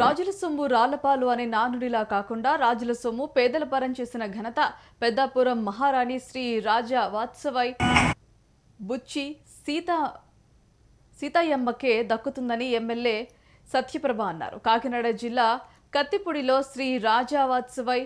రాజుల సొమ్ము రాళ్ళపాలు అనే నానుడిలా కాకుండా రాజుల సొమ్ము పేదల పరం చేసిన ఘనత పెద్దాపురం మహారాణి శ్రీ రాజా వాత్సవై బుచ్చి సీత సీతయ్యమ్మకే దక్కుతుందని ఎమ్మెల్యే సత్యప్రభ అన్నారు. కాకినాడ జిల్లా కత్తిపూడిలో శ్రీ రాజా వాత్సవై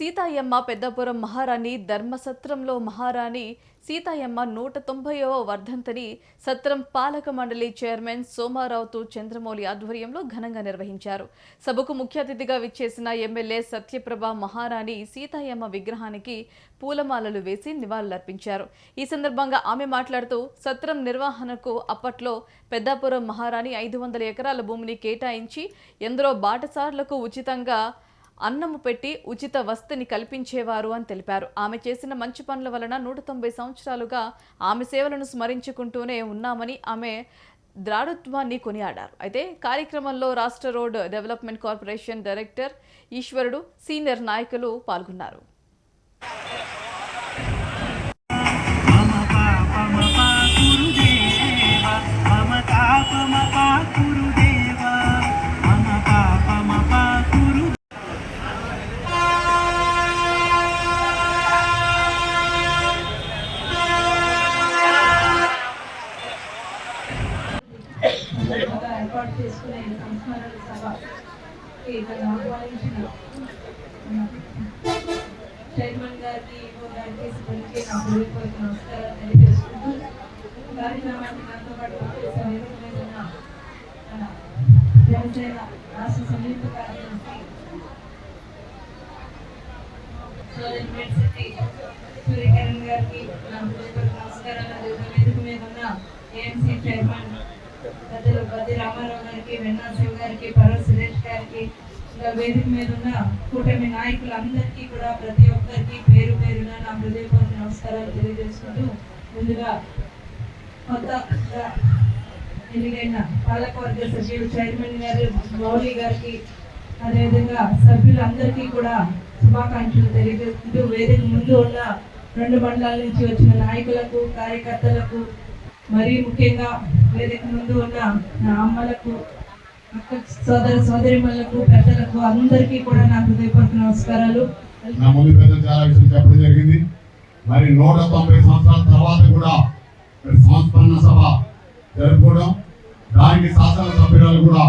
సీతాయమ్మ పెద్దపురం మహారాణి ధర్మసత్రంలో మహారాణి సీతాయమ్మ నూట తొంభైవ వర్ధంతిని సత్రం పాలక మండలి చైర్మన్ సోమారావుతు చంద్రమౌళి ఆధ్వర్యంలో ఘనంగా నిర్వహించారు. సభకు ముఖ్య అతిథిగా విచ్చేసిన ఎమ్మెల్యే సత్యప్రభ మహారాణి సీతాయమ్మ విగ్రహానికి పూలమాలలు వేసి నివాళులర్పించారు. ఈ సందర్భంగా ఆమె మాట్లాడుతూ సత్రం నిర్వహణకు అప్పట్లో పెద్దాపురం మహారాణి ఐదు వందల ఎకరాల భూమిని కేటాయించి ఎందరో బాటసార్లకు ఉచితంగా అన్నము పెట్టి ఉచిత వసతిని కల్పించేవారు అని తెలిపారు. ఆమె చేసిన మంచి పనుల వలన నూట తొంభై సంవత్సరాలుగా ఆమె సేవలను స్మరించుకుంటూనే ఉన్నామని ఆమె ద్రాడుత్వాన్ని కొనియాడారు. అయితే కార్యక్రమంలో రాష్ట్ర రోడ్ డెవలప్మెంట్ కార్పొరేషన్ డైరెక్టర్ ఈశ్వరుడు సీనియర్ నాయకులు పాల్గొన్నారు. ఏర్పాటు చేసుకునే సంస్మరణ చైర్మన్ గారికి ఈవో గారికి సిబ్బందికి నా హృదయపూర్వక నమస్కారాలు తెలియజేసుకుంటూ పాటు వచ్చేసిన జనసేన రాష్ట్ర సంయుక్త కార్యదర్శి సూర్యకిరణ్ గారికి నా నమస్కారాలు. వేదిక మీద ఉన్న ఏఎంసీ చైర్మన్ రామారావు గారికి వెన్నా శివ గారికి పర్వ సురేష్ గారికి ఇంకా వేదిక మీద ఉన్న కూటమి నాయకులందరికీ కూడా ప్రతి ఒక్కరికి పేరు పేరున నా హృదయపూర్వక నమస్కారాలు తెలియజేసుకుంటూ ముందుగా కొత్తగా ఎన్నికైన పాలకవర్గ సభ్యులు చైర్మన్ గారు మౌలి గారికి అదేవిధంగా సభ్యులందరికీ కూడా శుభాకాంక్షలు తెలియజేసుకుంటూ వేదిక ముందు ఉన్న రెండు మండలాల నుంచి వచ్చిన నాయకులకు కార్యకర్తలకు మరీ ముఖ్యంగా వేదిక ముందు ఉన్న నా అమ్మలకు అక్క సోదర సోదరిమణులకు పెద్దలకు అందరికీ కూడా నా హృదయపూర్వక నమస్కారాలు. నా ముందు పెద్దలు చాలా విషయం చెప్పడం జరిగింది. మరి నూట తొంభై సంవత్సరాల తర్వాత కూడా మరి సంస్మరణ సభ జరుపుకోవడం దానికి శాసన సభ్యురాలు కూడా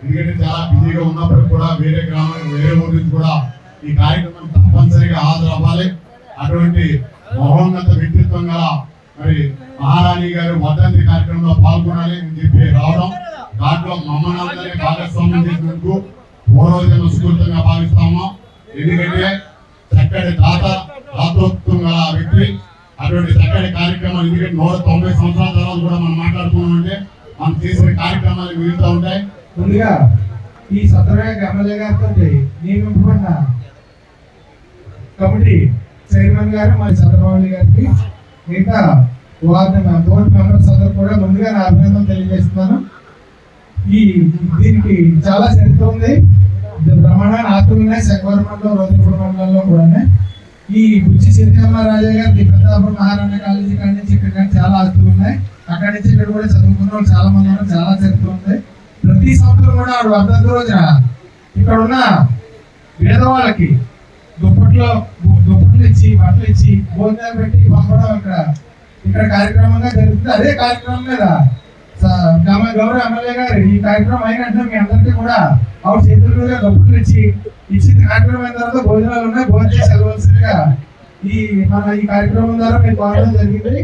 ఎందుకంటే చాలా బిజీగా ఉన్నప్పటికీ కూడా వేరే గ్రామానికి వేరే ఊరి నుంచి కూడా ఈ కార్యక్రమం తప్పనిసరిగా హాజరు అవ్వాలి అటువంటి మహోన్నత వ్యక్తిత్వం గల మరి మహారాణి గారు భద్రతి కార్యక్రమంలో పాల్గొనాలి అని చెప్పి రావడం దాంట్లో మమ్మల్ని అందరినీ భాగస్వామ్యం చేసినందుకు పూర్వజన్మ స్ఫూర్తంగా భావిస్తాము. ఎందుకంటే చక్కటి దాత దాతృత్వం గల వ్యక్తి అటువంటి చక్కటి కార్యక్రమాలు ఎందుకంటే నూట తొంభై సంవత్సరాల తర్వాత కూడా మనం మాట్లాడుకున్నామంటే మనం చేసిన కార్యక్రమాలు మిగులుతూ ఉంటాయి. ముందుగా ఈ సత్రవేగ ఎమ్మెల్యే గారితో నియమింపబడిన కమిటీ చైర్మన్ గారు మరి చంద్రబాబు గారికి మిగతా వారిని నా బోర్డు మెంబర్స్ అందరూ కూడా ముందుగా నా అభినందన తెలియజేస్తున్నాను. ఈ దీనికి చాలా చరిత్ర ఉంది. బ్రహ్మాండ ఆస్తులు ఉన్నాయి శంకవరం మండలం రోజుపూడి మండలంలో కూడా ఈ బుచ్చి సీతమ్మ రాజా గారి పెద్దాపురం మహారాణ కాలేజీ కాడి నుంచి ఇక్కడ కానీ చాలా ఆస్తులు ఉన్నాయి. అక్కడి నుంచి ఇక్కడ కూడా చదువుకున్న వాళ్ళు చాలా మంది ఉన్నారు. చాలా చరిత్ర ఉంది. ప్రతి సంవత్సరం కూడా ఆవిడ వర్ధంతి రోజున ఇక్కడ ఉన్న పేదవాళ్ళకి దుప్పట్లో దుప్పట్లు ఇచ్చి బట్టలు ఇచ్చి భోజనాలు పెట్టి పంపడం ఇక్కడ. ఇక్కడ కార్యక్రమంగా జరుగుతుంది. అదే కార్యక్రమం మీద గౌరవ ఎమ్మెల్యే గారు ఈ కార్యక్రమం అయిన మీ అందరికీ కూడా ఆవిడ చేతుల మీద దుప్పట్లు ఇచ్చి ఇచ్చిన కార్యక్రమం అయిన తర్వాత భోజనాలు ఉన్నాయి. భోజనం చేసి ఈ మన ఈ కార్యక్రమం ద్వారా మీకు కోరడం జరిగింది.